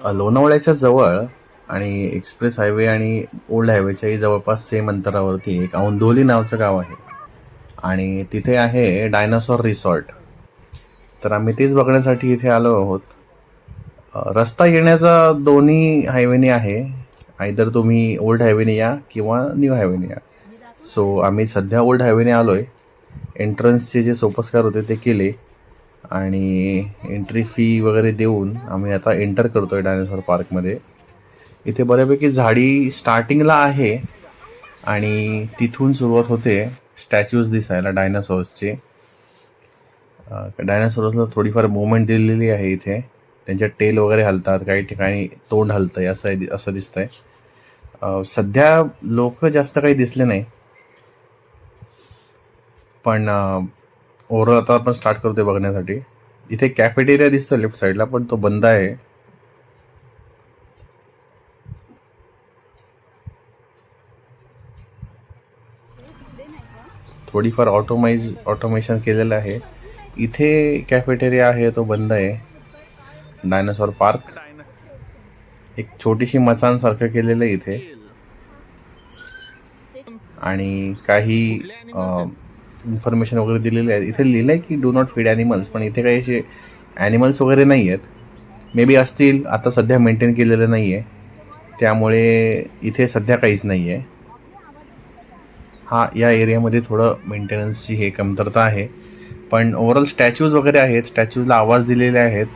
लोणावळ्याच्या जवळ आणि एक्सप्रेस हायवे आणि ओल्ड हायवेच्याही जवळपास सेम अंतरावरती एक औंधोली नावाचं गाव आहे. आणि तिथे आहे डायनासॉर रिसॉर्ट. तर आम्ही तेच बघण्यासाठी इथे आलो आहोत. रस्ता येण्याचा दोन्ही हायवेने आहे. आयदर तुम्ही ओल्ड हायवेने या किंवा न्यू हायवेने या. सो आम्ही सध्या ओल्ड हायवेने आलो आहे एंट्रन्सचे जे सोपस्कार होते ते केले. आणि एंट्री फी वगैरे देऊन आम्ही आता एंटर करतोय डायनासॉर पार्कमध्ये इथे बऱ्यापैकी झाडी स्टार्टिंगला आहे आणि तिथून सुरुवात होते स्टॅच्यूज दिसायला डायनासॉर्सचे डायनासॉर्सला थोडीफार मुवमेंट दिलेली आहे इथे. त्यांच्या टेल वगैरे हलतात काही ठिकाणी तोंड हलतं असं आहे असं दिसतंय. आहे सध्या लोक जास्त काही दिसले नाही. पण ओव्हरऑल आता आपण स्टार्ट करतोय बघण्यासाठी. इथे कॅफेटेरिया दिसतो लेफ्ट साईडला पण तो बंद आहे. थोडीफार ऑटोमाइज ऑटोमेशन केलेलं आहे. इथे कॅफेटेरिया आहे तो बंद आहे. डायनासॉर पार्क एक छोटीशी मचानसारखं केलेलं आहे इथे. आणि काही इन्फॉर्मेशन वगैरे दिलेली आहे. इथे लिहिलं आहे की डू नॉट फीड ॲनिमल्स पण इथे काही असे ॲनिमल्स वगैरे नाही आहेत मे बी असतील आता सध्या मेंटेन केलेलं नाही आहे त्यामुळे इथे सध्या काहीच नाही आहे हा या एरियामध्ये थोडं मेंटेनन्सची हे कमतरता आहे. पण ओव्हरऑल स्टॅच्यूज वगैरे आहेत. स्टॅच्यूजला आवाज दिलेले आहेत.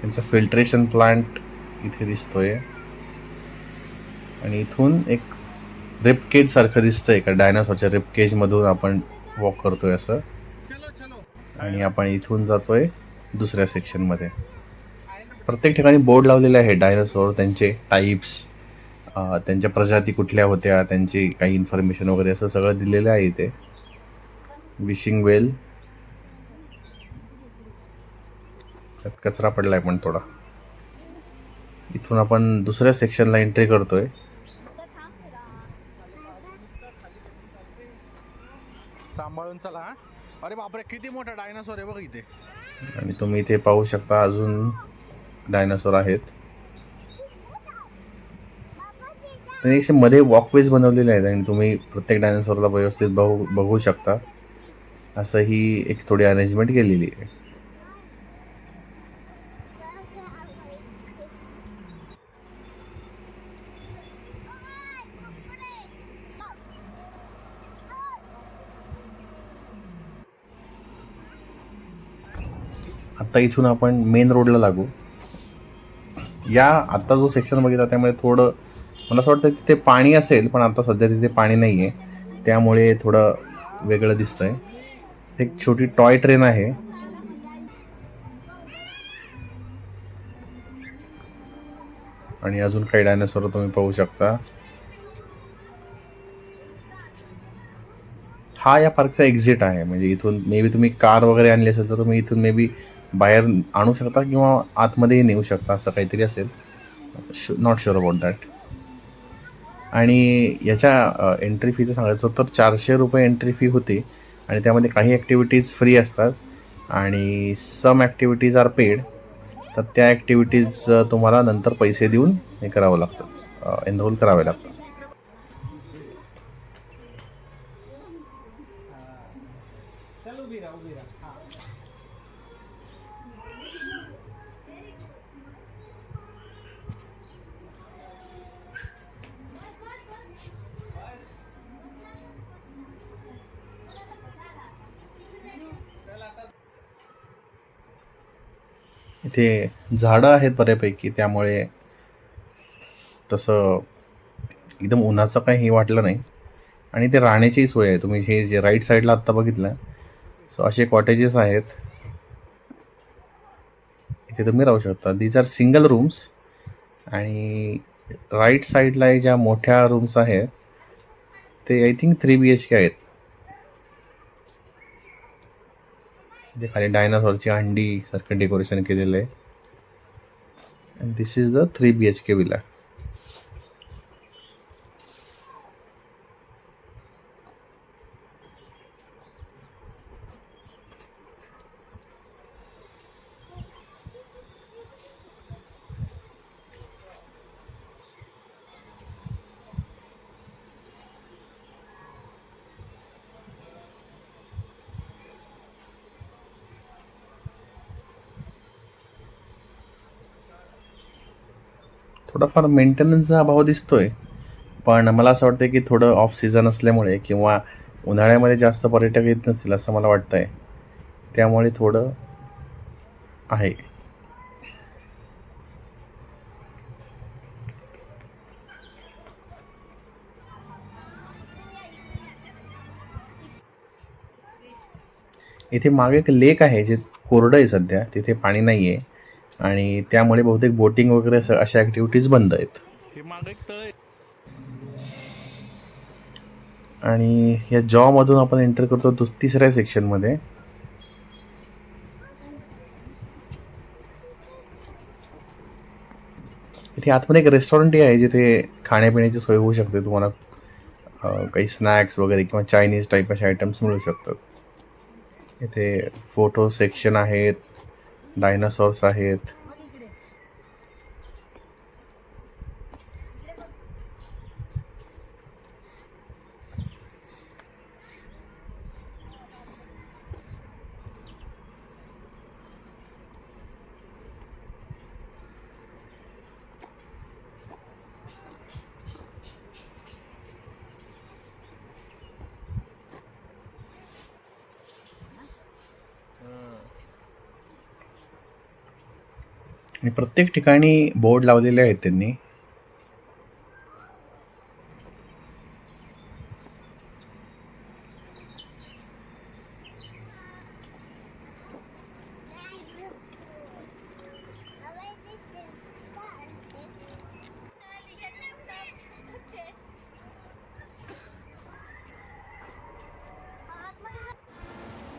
त्यांचा फिल्ट्रेशन प्लांट इथे दिसतोय. आणि इथून एक रिपकेज सारखं दिसतंय का डायनासॉरच्या रिपकेज मधून आपण वॉक करतोय असं. आणि आपण इथून जातोय दुसऱ्या सेक्शनमध्ये. प्रत्येक ठिकाणी बोर्ड लावलेले आहे डायनासोर त्यांचे टाईप्स त्यांच्या प्रजाती कुठल्या होत्या त्यांची काही इन्फॉर्मेशन वगैरे असं सगळं दिलेलं आहे इथे. विशिंग वेल त्यात कचरा पडलाय पण थोडा. इथून आपण दुसऱ्या सेक्शनला एंट्री करतोय. सांभाळून चला अरे बापरे किती मोठा डायनासोर आहे बघ इथे. आणि तुम्ही इथे पाहू शकता अजून डायनासोर आहेत. त्यांनी असे मध्ये वॉकवेज बनवलेले आहेत आणि तुम्ही प्रत्येक डायनासोरला व्यवस्थित बघू बघू शकता. असं ही एक थोडी अरेंजमेंट केलेली आहे. आता इथून आपण मेन रोडला लागू. या आत्ता जो सेक्शन बघितला त्यामुळे थोडं मला असं वाटतं तिथे पाणी असेल पण आता सध्या तिथे पाणी नाही आहे त्यामुळे थोडं वेगळं दिसतंय. एक छोटी टॉय ट्रेन आहे. आणि अजून काही डायनासोर तुम्ही पाहू शकता. हा या पार्कचा एक्झिट आहे. म्हणजे इथून मे बी तुम्ही कार वगैरे आणली असेल तर तुम्ही इथून मे बी बाहेर आणू शकता किंवा आतमध्येही नेऊ शकता असं काहीतरी असेल. नॉट शुअर अबाउट दॅट आणि याच्या एंट्री फीचं सांगायचं तर चारशे रुपये एंट्री फी होती. आणि त्यामध्ये काही ॲक्टिव्हिटीज फ्री असतात. आणि सम ॲक्टिव्हिटीज आर पेड तर त्या ॲक्टिव्हिटीज तुम्हाला नंतर पैसे देऊन हे करावं लागतं. एनरोल करावे लागतं इथे झाडं आहेत बऱ्यापैकी त्यामुळे तसं एकदम उन्हाचं काही हे वाटलं नाही. आणि ते राहण्याचीही सोय आहे. तुम्ही हे जे राईट साईडला आत्ता बघितलं सो असे कॉटेजेस आहेत. इथे तुम्ही राहू शकता. दीज आर सिंगल रूम्स आणि राईट साईडला ज्या मोठ्या रूम्स आहेत ते I think three B H K आहेत. इथे खाली डायनासॉरची अंडी सारखं डेकोरेशन केलेलं आहे. And this is the three B H K villa थोडाफार मेंटेनन्सचा अभाव दिसतोय. पण मला असं वाटतं की थोडं ऑफ सीझन असल्यामुळे किंवा उन्हाळ्यामध्ये जास्त पर्यटक येत नसतील असं मला वाटतं आहे त्यामुळे थोडं आहे. इथे मागे एक लेक आहे जे कोरडं आहे सध्या. तिथे पाणी नाही आहे आणि त्यामुळे बहुतेक बोटिंग वगैरे असं- अशा ॲक्टिव्हिटीज बंद आहेत. आणि या जॉमधून आपण एंटर करतो तिसऱ्या सेक्शनमध्ये इथे आतमध्ये एक रेस्टॉरंटही आहे जिथे खाण्यापिण्याची सोय होऊ शकते. तुम्हाला काही स्नॅक्स वगैरे किंवा चायनीज टाईप असे आयटम्स मिळू शकतात. इथे फोटो सेक्शन आहेत. डायनासॉर्स आहेत. आणि प्रत्येक ठिकाणी बोर्ड लावलेले आहेत त्यांनी.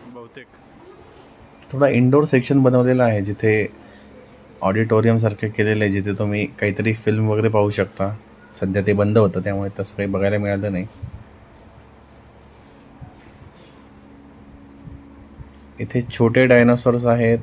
बहुतेक. थोडा इंडोर सेक्शन बनवलेला आहे जिथे ऑडिटोरियम सारखे केलेलं आहे जिथे तुम्ही काहीतरी फिल्म वगैरे पाहू शकता. सध्या ते बंद होतं त्यामुळे तसं काही बघायला मिळालं नाही. इथे छोटे डायनासॉर्स आहेत.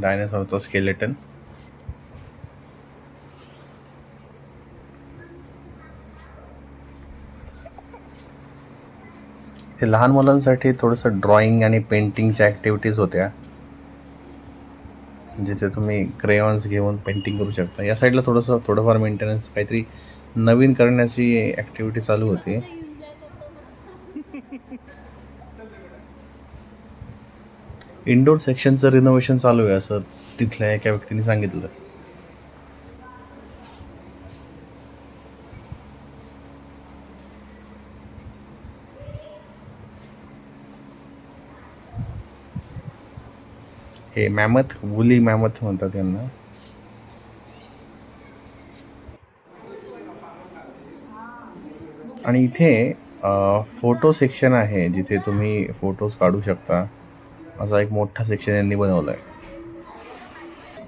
डायनासॉरचं स्केलेटन. ते लहान मुलांसाठी थोडंसं ड्रॉइंग आणि पेंटिंगच्या ॲक्टिव्हिटीज होत्या. जिथे तुम्ही क्रेयॉन्स घेऊन पेंटिंग करू शकता. या साईडला थोडंसं थोडंफार मेंटेनन्स काहीतरी नवीन करण्याची ॲक्टिव्हिटी चालू होती. इंडोर सेक्शनचं रिनोव्हेशन चालू आहे असं तिथल्या एका व्यक्तीने सांगितलं. हे मॅमथ वुली मॅमथ म्हणतात यांना आणि इथे फोटो सेक्शन आहे जिथे तुम्ही फोटोज काढू शकता. असा एक मोठा सेक्शन यांनी बनवला आहे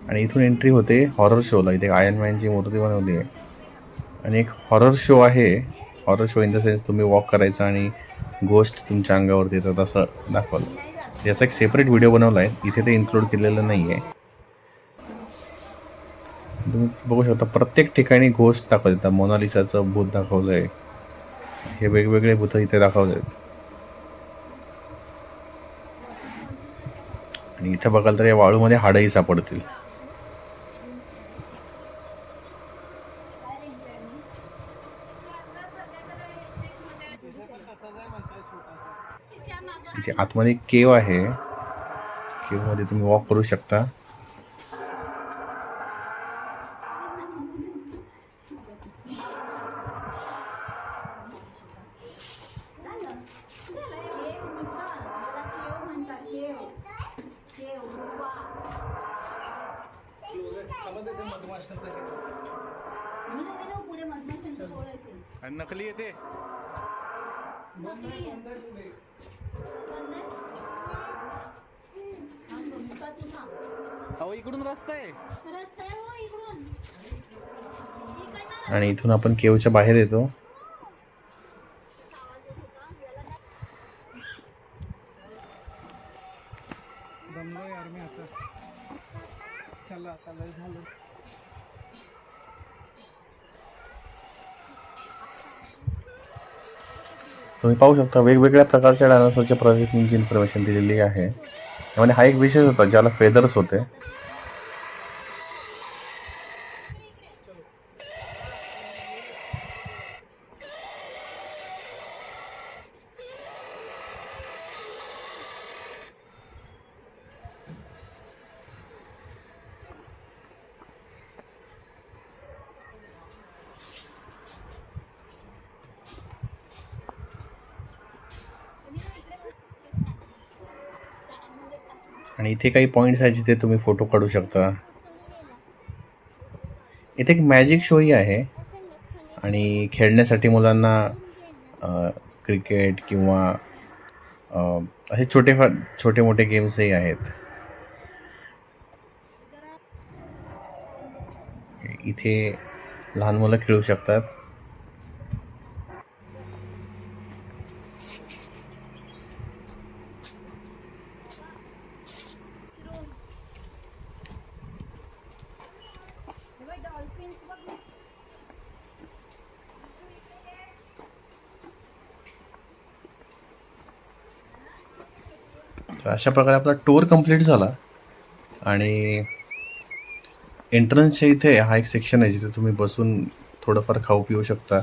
आणि इथून एंट्री होते हॉरर शोला इथे आयन मॅनची मूर्ती बनवली आहे. आणि एक हॉरर शो आहे. Horror show in the sense तुम्ही वॉक करायचा आणि गोष्ट तुमच्या अंगावरती येतात असं दाखवलं. याचा एक सेपरेट व्हिडिओ बनवला आहे इथे ते इन्क्लूड केलेलं नाही आहे तुम्ही बघू शकता प्रत्येक ठिकाणी गोष्ट दाखवतात. मोनालिसाचं भूत दाखवलं आहे हे वेगवेगळे भूत इथे दाखवले आहेत आणि इथं बघाल तर या वाळूमध्ये हाडही सापडतील. आतमध्ये केव आहे. केवमध्ये तुम्ही वॉक करू शकता. आणि नकली येते नकली. अहो इकडून रस्ता आहे. रस्ता आहे हो इकडून आणि इथून आपण केवच्या बाहेर येतो. दमलो यार मी आता. चला आता लय झालं. तुम्ही पाहू शकता वेगवेगळ्या प्रकारच्या डायनासोरच्या प्रजातींची इन्फॉर्मेशन दिलेली आहे. म्हणजे हा एक विशेष होता ज्याला फेदर्स होते. आणि इथे काही पॉईंट्स आहेत जिथे तुम्ही फोटो काढू शकता. इथे एक मॅजिक शोही आहे. आणि खेळण्यासाठी मुलांना क्रिकेट किंवा असे छोटे फार छोटे मोठे गेम्सही आहेत. इथे लहान मुलं खेळू शकतात. तर अशा प्रकारे आपला टूर कंप्लीट झाला. आणि एंट्रन्सच्या इथे हा एक सेक्शन आहे जिथे तुम्ही बसून थोडंफार खाऊ पिऊ शकता.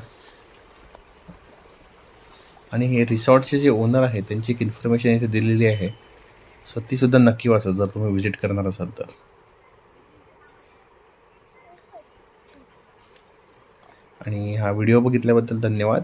आणि हे रिसॉर्टचे जे ओनर आहे त्यांची एक इन्फॉर्मेशन इथे दिलेली आहे. सो तीसुद्धा नक्की वाचा जर तुम्ही व्हिजिट करणार असाल तर. आणि हा व्हिडिओ बघितल्याबद्दल धन्यवाद.